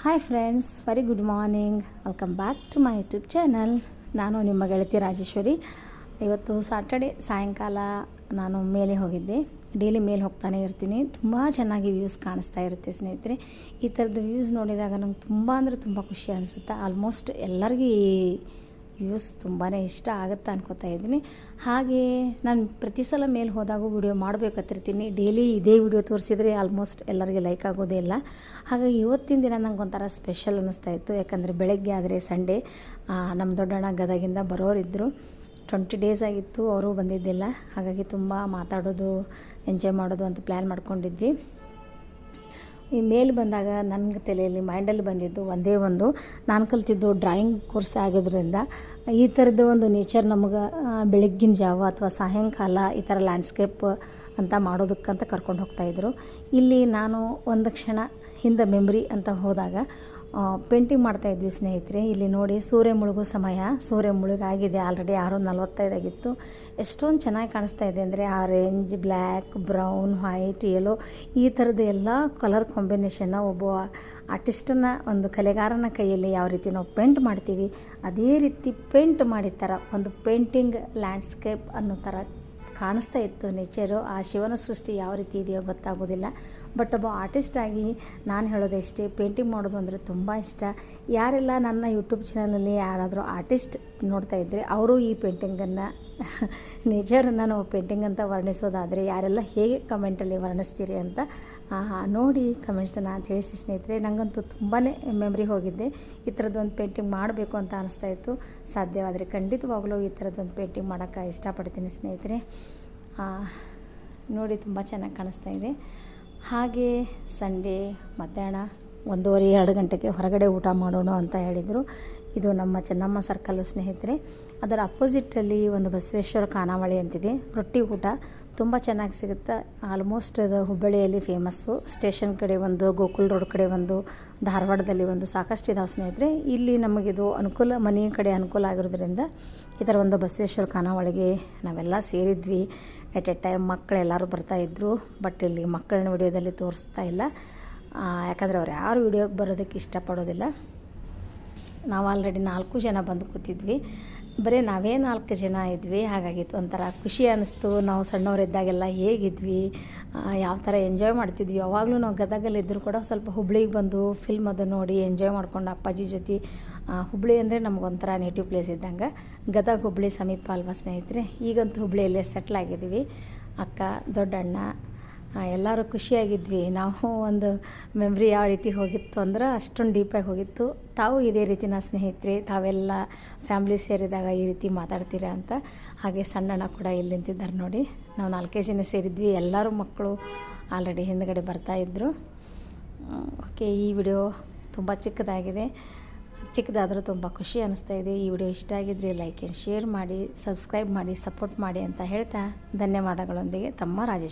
Hi friends very good morning welcome back to my YouTube channel ನಾನು ನಿಮ್ಮ ಗೆಳತಿ ರಾಜೇಶ್ವರಿ. ಇವತ್ತು ಸಾಟರ್ಡೆ ಸಾಯಂಕಾಲ ನಾನು ಮೇಲೆ ಹೋಗಿದ್ದೆ. ಡೈಲಿ ಮೇಲೆ ಹೋಗ್ತಾನೆ ಇರ್ತೀನಿ. ತುಂಬ ಚೆನ್ನಾಗಿ ವ್ಯೂಸ್ ಕಾಣಿಸ್ತಾ ಇರುತ್ತೆ ಸ್ನೇಹಿತರೆ. ಈ ಥರದ ವ್ಯೂಸ್ ನೋಡಿದಾಗ ನಂಗೆ ತುಂಬ ಅಂದರೆ ತುಂಬ ಖುಷಿ ಅನಿಸುತ್ತೆ. ಆಲ್ಮೋಸ್ಟ್ ಎಲ್ಲರಿಗೂ ವ್ಯೂಸ್ ತುಂಬಾ ಇಷ್ಟ ಆಗುತ್ತೆ ಅನ್ಕೋತಾ ಇದ್ದೀನಿ. ಹಾಗೆ ನಾನು ಪ್ರತಿ ಸಲ ಮೇಲೆ ಹೋದಾಗೂ ವಿಡಿಯೋ ಮಾಡಬೇಕತ್ತಿರ್ತೀನಿ ಡೈಲಿ ಇದೇ ವಿಡಿಯೋ ತೋರಿಸಿದರೆ ಆಲ್ಮೋಸ್ಟ್ ಎಲ್ಲರಿಗೆ ಲೈಕ್ ಆಗೋದೇ ಇಲ್ಲ. ಹಾಗಾಗಿ ಇವತ್ತಿನ ದಿನ ನಂಗೆ ಒಂಥರ ಸ್ಪೆಷಲ್ ಅನ್ನಿಸ್ತಾ ಇತ್ತು. ಯಾಕಂದರೆ ಬೆಳಗ್ಗೆ ಆದರೆ ಸಂಡೇ ನಮ್ಮ ದೊಡ್ಡಣ್ಣ ಗದಗಿಂದ ಬರೋರಿದ್ದರು ಟ್ವೆಂಟಿ ಡೇಸ್ ಆಗಿತ್ತು, ಅವರು ಬಂದಿದ್ದಿಲ್ಲ. ಹಾಗಾಗಿ ತುಂಬ ಮಾತಾಡೋದು ಎಂಜಾಯ್ ಮಾಡೋದು ಅಂತ ಪ್ಲ್ಯಾನ್ ಮಾಡ್ಕೊಂಡಿದ್ವಿ. ಈ ಮೇಲೆ ಬಂದಾಗ ನನಗೆ ತಲೆಯಲ್ಲಿ ಮೈಂಡಲ್ಲಿ ಬಂದಿದ್ದು ಒಂದೇ ಒಂದು. ನಾನು ಕಲ್ತಿದ್ದು ಡ್ರಾಯಿಂಗ್ ಕೋರ್ಸ್ ಆಗಿದ್ದರಿಂದ ಈ ಥರದ ಒಂದು ನೇಚರ್ ನಮಗೆ ಬೆಳಗ್ಗಿನ ಜಾವ ಅಥವಾ ಸಾಯಂಕಾಲ ಈ ಥರ ಲ್ಯಾಂಡ್ಸ್ಕೇಪ್ ಅಂತ ಮಾಡೋದಕ್ಕಂತ ಕರ್ಕೊಂಡು ಹೋಗ್ತಾಯಿದ್ರು ಇಲ್ಲಿ ನಾನು ಒಂದು ಕ್ಷಣ ಹಿಂದೆ ಮೆಮ್ರಿ ಅಂತ ಹೋದಾಗ ಪೇಂಟಿಂಗ್ ಮಾಡ್ತಾಯಿದ್ವಿ ಸ್ನೇಹಿತರೆ. ಇಲ್ಲಿ ನೋಡಿ ಸೂರ್ಯ ಮುಳುಗೋ ಸಮಯ. ಸೂರ್ಯ ಮುಳುಗಾಗಿದೆ. ಆಲ್ರೆಡಿ ಆರು ನಲ್ವತ್ತೈದಾಗಿತ್ತು ಎಷ್ಟೊಂದು ಚೆನ್ನಾಗಿ ಕಾಣಿಸ್ತಾ ಇದೆ ಅಂದರೆ orange black brown white yellow ಈ ಥರದ ಎಲ್ಲ ಕಲರ್ ಕಾಂಬಿನೇಷನ್ನ ಒಬ್ಬ ಆರ್ಟಿಸ್ಟನ್ನ ಒಂದು ಕಲೆಗಾರನ ಕೈಯಲ್ಲಿ ಯಾವ ರೀತಿ ನಾವು ಪೇಂಟ್ ಮಾಡ್ತೀವಿ, ಅದೇ ರೀತಿ ಪೇಂಟ್ ಮಾಡಿದ ಥರ ಒಂದು ಪೇಂಟಿಂಗ್ ಲ್ಯಾಂಡ್ಸ್ಕೇಪ್ ಅನ್ನೋ ಥರ ಕಾಣಿಸ್ತಾ ಇತ್ತು ನೇಚರು. ಆ ಶಿವನ ಸೃಷ್ಟಿ ಯಾವ ರೀತಿ ಇದೆಯೋ ಗೊತ್ತಾಗೋದಿಲ್ಲ. ಬಟ್ ಒಬ್ಬ ಆರ್ಟಿಸ್ಟ್ ಆಗಿ ನಾನು ಹೇಳೋದು ಇಷ್ಟೇ ಪೇಂಟಿಂಗ್ ಮಾಡೋದು ಅಂದರೆ ತುಂಬ ಇಷ್ಟ. ಯಾರೆಲ್ಲ ನನ್ನ ಯೂಟ್ಯೂಬ್ ಚಾನಲಲ್ಲಿ ಯಾರಾದರೂ ಆರ್ಟಿಸ್ಟ್ ನೋಡ್ತಾ ಇದ್ದರೆ ಅವರು ಈ ಪೇಂಟಿಂಗನ್ನು ನೇಚರನ್ನು ನಾವು ಪೇಂಟಿಂಗ್ ಅಂತ ವರ್ಣಿಸೋದಾದರೆ ಯಾರೆಲ್ಲ ಹೇಗೆ ಕಮೆಂಟಲ್ಲಿ ವರ್ಣಿಸ್ತೀರಿ ಅಂತ ನೋಡಿ ಕಮೆಂಟ್ಸನ್ನು ತಿಳಿಸಿ ಸ್ನೇಹಿತರೆ. ನನಗಂತೂ ತುಂಬಾ ಮೆಮ್ರಿ ಹೋಗಿದ್ದೆ ಈ ಥರದ್ದೊಂದು ಪೇಂಟಿಂಗ್ ಮಾಡಬೇಕು ಅಂತ ಅನಿಸ್ತಾ ಇತ್ತು. ಸಾಧ್ಯವಾದರೆ ಖಂಡಿತವಾಗಲೂ ಈ ಥರದ್ದೊಂದು ಪೇಂಟಿಂಗ್ ಮಾಡೋಕ್ಕೆ ಇಷ್ಟಪಡ್ತೀನಿ ಸ್ನೇಹಿತರೆ. ನೋಡಿ ತುಂಬ ಚೆನ್ನಾಗಿ ಕಾಣಿಸ್ತಾ ಇದೆ. ಹಾಗೆ ಸಂಡೇ ಮಧ್ಯಾಹ್ನ ಒಂದೂವರೆ ಎರಡು ಗಂಟೆಗೆ ಹೊರಗಡೆ ಊಟ ಮಾಡೋಣ ಅಂತ ಹೇಳಿದರು. ಇದು ನಮ್ಮ ಚೆನ್ನಮ್ಮ ಸರ್ಕಲ್ ಸ್ನೇಹಿತರೆ. ಅದರ ಅಪೋಸಿಟಲ್ಲಿ ಒಂದು ಬಸವೇಶ್ವರ ಖಾನಾವಳಿ ಅಂತಿದೆ. ರೊಟ್ಟಿ ಊಟ ತುಂಬ ಚೆನ್ನಾಗಿ ಸಿಗುತ್ತೆ. ಆಲ್ಮೋಸ್ಟ್ ಅದು ಹುಬ್ಬಳ್ಳಿಯಲ್ಲಿ ಫೇಮಸ್ಸು ಸ್ಟೇಷನ್ ಕಡೆ ಒಂದು, ಗೋಕುಲ್ ರೋಡ್ ಕಡೆ ಒಂದು, ಧಾರವಾಡದಲ್ಲಿ ಒಂದು ಸಾಕಷ್ಟು ಇದಾವೆ ಸ್ನೇಹಿತರೆ. ಇಲ್ಲಿ ನಮಗಿದು ಅನುಕೂಲ ಮನೆ ಕಡೆ ಅನುಕೂಲ ಆಗಿರೋದ್ರಿಂದ ಈ ಥರ ಒಂದು ಬಸವೇಶ್ವರ ಖಾನಾವಳಿಗೆ ನಾವೆಲ್ಲ ಸೇರಿದ್ವಿ. ಎಟ್ ಎ ಟೈಮ್ ಮಕ್ಕಳೆಲ್ಲರೂ ಬರ್ತಾಯಿದ್ರು ಬಟ್ ಇಲ್ಲಿ ಮಕ್ಕಳನ್ನ ವಿಡಿಯೋದಲ್ಲಿ ತೋರಿಸ್ತಾ ಇಲ್ಲ. ಯಾಕಂದರೆ ಅವ್ರು ಯಾರು ವಿಡಿಯೋಗೆ ಬರೋದಕ್ಕೆ ಇಷ್ಟಪಡೋದಿಲ್ಲ. ನಾವು ಆಲ್ರೆಡಿ ನಾಲ್ಕು ಜನ ಬಂದು ಕೂತಿದ್ವಿ. ಬರೀ ನಾವೇ ನಾಲ್ಕು ಜನ ಇದ್ವಿ. ಹಾಗಾಗಿತ್ತು ಒಂಥರ ಖುಷಿ ಅನ್ನಿಸ್ತು ನಾವು ಸಣ್ಣವರಿದ್ದಾಗೆಲ್ಲ ಹೇಗಿದ್ವಿ? ಯಾವ ಥರ ಎಂಜಾಯ್ ಮಾಡ್ತಿದ್ವಿ? ಯಾವಾಗಲೂ ನಾವು ಗದಗಲ್ಲಿ ಇದ್ದರೂ ಕೂಡ ಸ್ವಲ್ಪ ಹುಬ್ಳಿಗೆ ಬಂದು ಫಿಲ್ಮ್ ಅದು ನೋಡಿ ಎಂಜಾಯ್ ಮಾಡ್ಕೊಂಡು ಅಪ್ಪಾಜಿ ಜೊತೆ ಹುಬ್ಳಿ ಅಂದರೆ ನಮಗೊಂಥರ ನೇಟಿವ್ ಪ್ಲೇಸ್ ಇದ್ದಂಗೆ. ಗದಗ, ಹುಬ್ಳಿ ಸಮೀಪ ಅಲ್ವಾ ಸ್ನೇಹಿತರೆ? ಈಗಂತೂ ಹುಬ್ಳಿಯಲ್ಲೇ ಸೆಟ್ಲ್ ಆಗಿದ್ದೀವಿ. ಅಕ್ಕ, ದೊಡ್ಡಣ್ಣ ಎಲ್ಲರೂ ಖುಷಿಯಾಗಿದ್ವಿ. ನಾವು ಒಂದು ಮೆಮ್ರಿ ಯಾವ ರೀತಿ ಹೋಗಿತ್ತು ಅಂದ್ರೆ ಅಷ್ಟೊಂದು ಡೀಪಾಗಿ ಹೋಗಿತ್ತು. ತಾವು ಇದೇ ರೀತಿ ನಾ ಸ್ನೇಹಿತರೆ, ತಾವೆಲ್ಲ ಫ್ಯಾಮ್ಲಿ ಸೇರಿದಾಗ ಈ ರೀತಿ ಮಾತಾಡ್ತೀರಾ ಅಂತ. ಹಾಗೆ ಸಣ್ಣಣ್ಣ ಕೂಡ ಇಲ್ಲಿ ನಿಂತಿದ್ದಾರೆ ನೋಡಿ. ನಾವು ನಾಲ್ಕೇ ಜನ ಸೇರಿದ್ವಿ. ಎಲ್ಲರೂ ಮಕ್ಕಳು ಆಲ್ರೆಡಿ ಹಿಂದ್ಗಡೆ ಬರ್ತಾಯಿದ್ರು ಓಕೆ ಈ ವಿಡಿಯೋ ತುಂಬ ಚಿಕ್ಕದಾಗಿದೆ. ಚಿಕ್ಕದಾದರೂ ತುಂಬ ಖುಷಿ ಅನ್ನಿಸ್ತಾ ಇದೆ. ಈ ವಿಡಿಯೋ ಇಷ್ಟ ಆಗಿದ್ರೆ ಲೈಕ್ ಆ್ಯಂಡ್ ಶೇರ್ ಮಾಡಿ ಸಬ್ಸ್ಕ್ರೈಬ್ ಮಾಡಿ ಸಪೋರ್ಟ್ ಮಾಡಿ ಅಂತ ಹೇಳ್ತಾ ಧನ್ಯವಾದಗಳೊಂದಿಗೆ. ತಮ್ಮ ರಾಜೇಶ್.